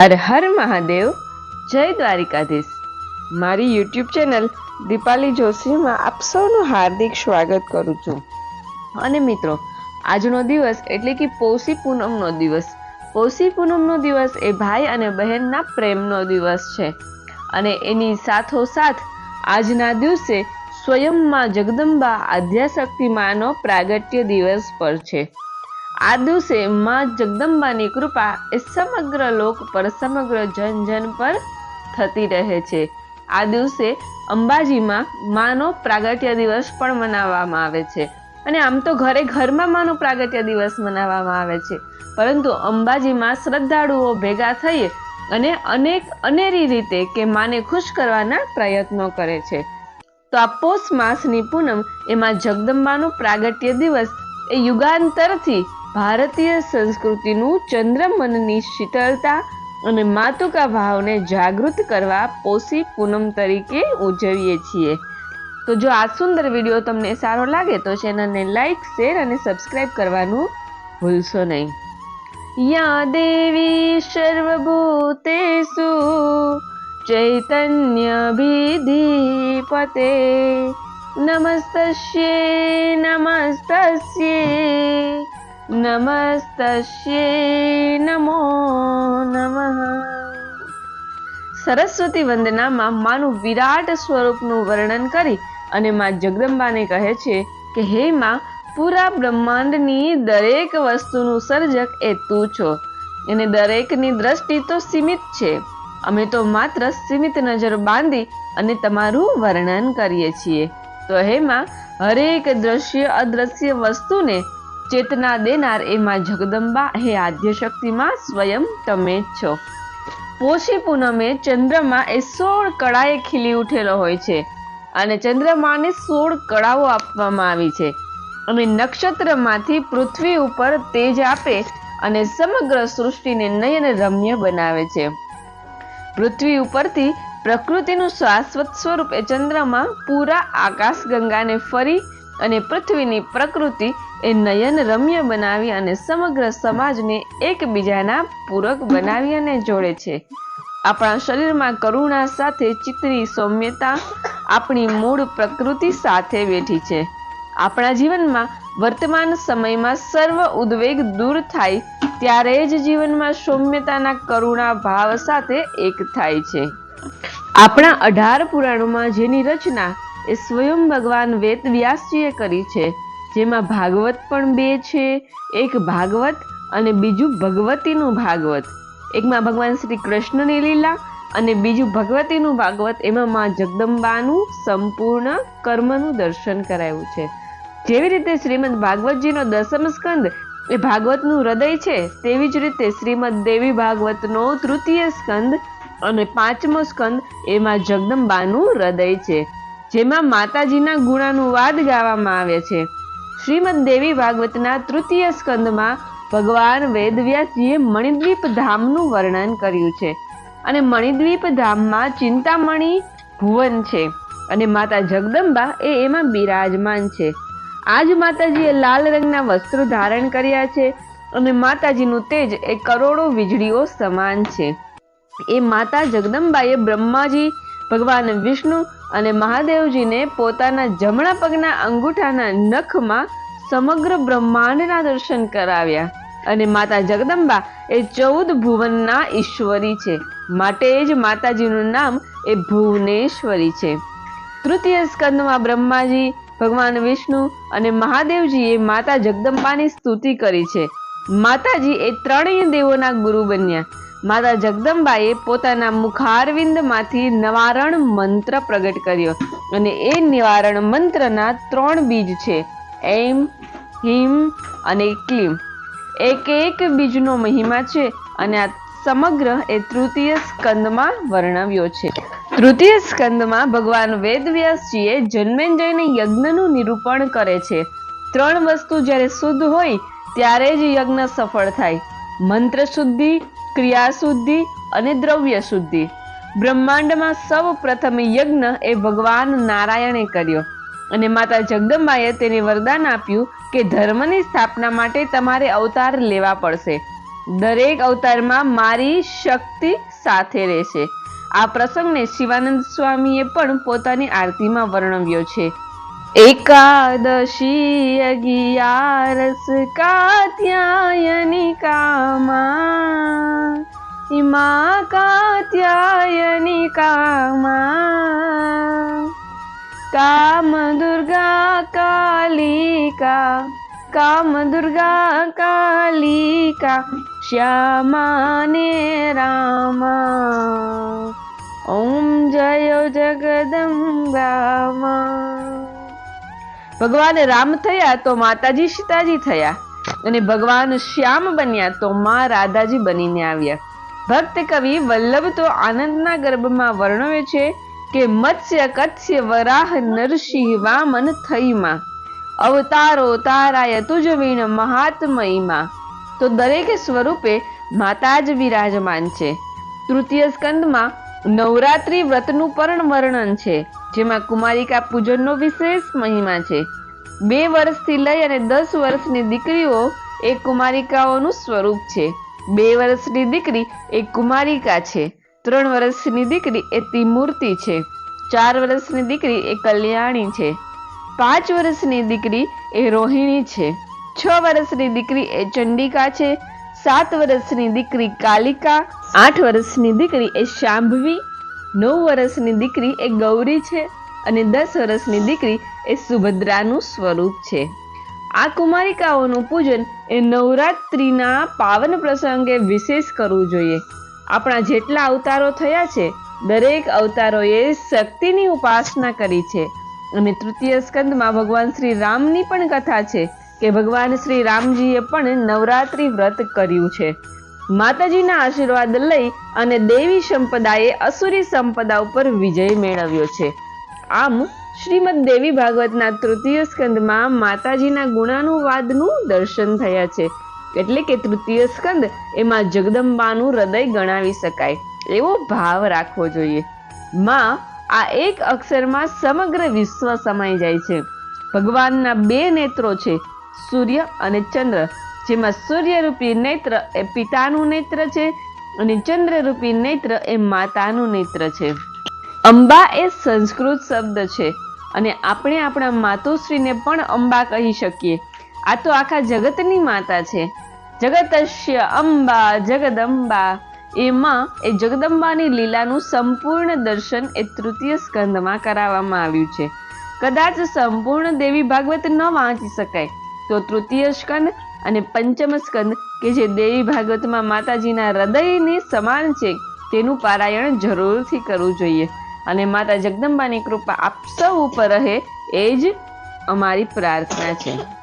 હર મહાદેવ, જય દ્વારિકાધીશ. મારી YouTube channel Dipali જોશીમાં આપ સૌનું હાર્દિક સ્વાગત કરું છું. અને મિત્રો, આજનો દિવસ એટલે કે પોષી પૂનમનો દિવસ. પોષી પૂનમનો દિવસ એ ભાઈ અને બહેનના પ્રેમનો દિવસ છે. અને એની સાથોસાથ આજના દિવસે સ્વયંમાં જગદંબા આદ્યાશક્તિ માનો પ્રાગટ્ય દિવસ પર છે. આ દિવસે માં જગદંબાની કૃપા એ સમગ્ર લોક પર, સમગ્ર જન જન પર થતી રહે છે. આ દિવસે અંબાજીમાં માનો પ્રાગટ્ય દિવસ પણ મનાવવામાં આવે છે. અને આમ તો ઘરે ઘરમાં માનો પ્રાગટ્ય દિવસ મનાવવામાં આવે છે. પરંતુ અંબાજીમાં શ્રદ્ધાળુઓ ભેગા થઈ અને અનેક અનેરી રીતે કે માને ખુશ કરવાના પ્રયત્નો કરે છે. તો આ પોષ માસની પૂનમ એમાં જગદંબાનો પ્રાગટ્ય દિવસ એ યુગાંતરથી ભારતીય સંસ્કૃતિનું ચંદ્રમનની શીતળતા અને માતુકા ભાવને જાગૃત કરવા પોષી પૂનમ તરીકે ઉજવીએ છીએ. તો જો આ સુંદર વીડિયો તમને સારો લાગે તો ચેનલને લાઈક, શેર અને સબસ્ક્રાઈબ કરવાનું ભૂલશો નહીં. યા દેવી સર્વભૂતેષુ ચૈતન્યભિધિપતે નમસ્તસ્યે નમસ્તસ્યે. નમસ્તસ્યે નમો નમઃ સરસ્વતી વંદનામાં માનું વિરાટ સ્વરૂપનું વર્ણન કરી અને માં જગદંબાને કહે છે કે, હે માં, પૂરા બ્રહ્માંડની દરેક વસ્તુનું સર્જક એ તું છો. અને દરેકની દ્રષ્ટિ તો સીમિત છે. અમે તો માત્ર સીમિત નજર બાંધી અને તમારું વર્ણન કરીએ છીએ. તો હે માં, હરેક દ્રશ્ય અદ્રશ્ય વસ્તુને ચેતના દેનાર એમાં જગદંબા હે આદ્ય શક્તિમાં સ્વયં તમે છો. પોષી પૂનમે ચંદ્રમાં એ સોળ કળાએ ખીલી ઉઠેલો હોય છે અને ચંદ્રમાને સોળ કળાઓ આપવામાં આવી છે. અને નક્ષત્રમાંથી પૃથ્વી ઉપર તેજ આપે અને સમગ્ર સૃષ્ટિને નયન રમ્ય બનાવે છે. પૃથ્વી ઉપરથી પ્રકૃતિનું શાશ્વત સ્વરૂપ એ ચંદ્રમાં પૂરા આકાશ ગંગાને ફરી અને પૃથ્વીની પ્રકૃતિ એ નયન રમ્ય બનાવી અને સમગ્ર સમાજને એકબીજાના પૂરક બનાવી અને જોડે છે. આપણા શરીરમાં કરુણા સાથે ચિત્રી સૌમ્યતા આપણી મૂળ પ્રકૃતિ સાથે બેઠી છે. આપણા જીવનમાં વર્તમાન સમયમાં સર્વ ઉદ્વેગ દૂર થાય ત્યારે જ જીવનમાં સૌમ્યતાના કરુણા ભાવ સાથે એક થાય છે. આપણા અઢાર પુરાણોમાં જેની રચના એ સ્વયં ભગવાન વેદ વ્યાસજીએ કરી છે. જેમાં ભાગવત પણ બે છે. એક ભાગવત અને બીજું ભગવતીનું ભાગવત. એકમાં ભગવાન શ્રી કૃષ્ણની લીલા અને બીજું ભગવતીનું ભાગવત. એમાં માં જગદંબાનું સંપૂર્ણ કર્મનું દર્શન કરાયું છે. જેવી રીતે શ્રીમદ ભાગવતજીનો દસમ સ્કંદ એ ભાગવતનું હૃદય છે, તેવી જ રીતે શ્રીમદ દેવી ભાગવતનો તૃતીય સ્કંદ અને પાંચમો સ્કંદ એમાં જગદંબાનું હૃદય છે. જેમાં માતાજીના ગુણાનુવાદ ગાવામાં આવે છે. શ્રીમદ દેવી ભાગવતના તૃતીય સ્કંદમાં ભગવાન વેદવ્યાસજીએ મણિદ્વીપ ધામનું વર્ણન કર્યું છે. અને મણિદ્વીપ ધામમાં ચિંતામણી ભુવન છે અને માતા જગદંબા એ એમાં બિરાજમાન છે. આજ માતાજીએ લાલ રંગના વસ્ત્રો ધારણ કર્યા છે અને માતાજીનું તેજ એ કરોડો વીજળીઓ સમાન છે. એ માતા જગદંબાએ બ્રહ્માજી, ભગવાન વિષ્ણુ અને મહાદેવજીને પોતાના જમણા પગના અંગૂઠાના નખમાં સમગ્ર બ્રહ્માંડના દર્શન કરાવ્યા. અને માતા જગદંબા એ ચૌદ ભુવનના ઈશ્વરી છે. માટે જ માતાજીનું નામ એ ભુવનેશ્વરી છે. તૃતીય સ્કંદમાં બ્રહ્માજી, ભગવાન વિષ્ણુ અને મહાદેવજીએ માતા જગદંબાની સ્તુતિ કરી છે. માતાજી એ ત્રણેય દેવોના ગુરુ બન્યા. માતા જગદંબાએ પોતાના મુખારવિંદમાંથી નિવારણ મંત્ર પ્રગટ કર્યો. અને એ નિવારણ મંત્રના ત્રણ બીજ છે. એમ, હિમ અને ક્લીમ. એક એક બીજનો મહિમા છે અને આ સમગ્ર એ તૃતીય સ્કંદમાં વર્ણવ્યો છે. તૃતીય સ્કંદમાં ભગવાન વેદવ્યાસજીએ જન્મેન્દ્રયને યજ્ઞનું નિરૂપણ કરે છે. ત્રણ વસ્તુ જ્યારે શુદ્ધ હોય, ત્યારે જ યજ્ઞ સફળ થાય. મંત્ર શુદ્ધિ, ક્રિયા શુદ્ધિ અને દ્રવ્ય શુદ્ધિ. બ્રહ્માંડમાં સૌ પ્રથમ યજ્ઞ એ ભગવાન નારાયણે કર્યો. અને માતા જગદંબાએ તેને વરદાન આપ્યું કે ધર્મની સ્થાપના માટે તમારે અવતાર લેવા પડશે. દરેક અવતારમાં મારી શક્તિ સાથે રહેશે. આ પ્રસંગને શિવાનંદ સ્વામીએ પણ પોતાની આરતીમાં વર્ણવ્યો છે. એકાદશી અગિયારસ કાત્યાયની કામા ઇમા કાત્યાયની કામા કામ દુર્ગા કાલિકા કામ દુર્ગા કાલિકા શ્યામાને રામા ઓમ જયો જગદંબામાં ભગવાન રામ થયા તો માતાજી સીતાજી થયા. અને ભગવાન શ્યામ બન્યા તો માં રાધાજી બનીને આવ્યા. ભક્ત કવિ વલ્લભ તો આનંદના ગર્ભમાં વર્ણવે છે કે મત્સ્ય કત્સ્ય વરાહ નરસિંહ વામન થઈમાં અવતારો તારાય તુજ વીણ મહાત્મયમાં તો દરેક સ્વરૂપે માતા જ વિરાજમાન છે. તૃતીય સ્કંદમાં નવરાત્રિ વ્રતનું પણ વર્ણન છે. જેમાં કુમારિકા પૂજનનો વિશેષ મહિમા છે. બે વર્ષથી લઈ અને દસ વર્ષની દીકરીઓ એ કુમારિકાઓનું સ્વરૂપ છે. બે વર્ષની દીકરી એ કુમારિકા છે. ત્રણ વર્ષની દીકરી એ ત્રિમૂર્તિ છે. ચાર વર્ષની દીકરી એ કલ્યાણી છે. પાંચ વર્ષની દીકરી એ રોહિણી છે. છ વર્ષની દીકરી એ ચંડિકા છે. સાત વર્ષની દીકરી કાલિકા. આઠ વર્ષની દીકરી એ શાંભવી નવ વર્ષની દીકરી એ ગૌરી છે અને દસ વર્ષની દીકરી એ સુભદ્રાનું સ્વરૂપ છે. આ કુમારિકાઓનું પૂજન એ નવરાત્રિના પાવન પ્રસંગે વિશેષ કરવું જોઈએ. આપણા જેટલા અવતારો થયા છે, દરેક અવતારોએ શક્તિની ઉપાસના કરી છે. અને તૃતીય સ્કંદમાં ભગવાન શ્રી રામની પણ કથા છે કે ભગવાન શ્રી રામજીએ પણ નવરાત્રિ વ્રત કર્યું છે. માતાજીના આશીર્વાદ લઈ અને દેવી સંપદાએ અસુરી સંપદા ઉપર વિજય મેળવ્યો છે. આમ, શ્રીમદ દેવી ભાગવતના તૃતીય સ્કંદમાં માતાજીના ગુણાનુવાદનું દર્શન થયા છે. એટલે કે તૃતીય સ્કંદ એમાં જગદંબાનું હૃદય ગણાવી શકાય, એવો ભાવ રાખવો જોઈએ. માં, આ એક અક્ષરમાં સમગ્ર વિશ્વ સમાઈ જાય છે. ભગવાનના બે નેત્રો છે, સૂર્ય અને ચંદ્ર. જેમાં સૂર્યરૂપી નેત્ર એ પિતાનું નેત્ર છે અને ચંદ્રરૂપી નેત્ર એ માતાનું નેત્ર છે. અંબા એ સંસ્કૃત શબ્દ છે અને આપણે આપણા માતુશ્રીને પણ અંબા કહી શકીએ. આ તો આખા જગતની માતા છે. જગતશ્ય અંબા, જગદંબા. એમાં એ જગદંબાની લીલાનું સંપૂર્ણ દર્શન એ તૃતીય સ્કંદમાં કરાવવામાં આવ્યું છે. કદાચ સંપૂર્ણ દેવી ભાગવત ન વાંચી શકાય, તો તૃતીય સ્કંદ અને પંચમ સ્કંદ, કે જે દેવી ભાગવતમાં માતાજીના હૃદયની સમાન છે, તેનું પારાયણ જરૂરથી કરવું જોઈએ. અને માતા જગદંબાની કૃપા આપ સૌ ઉપર રહે, એ જ અમારી પ્રાર્થના છે.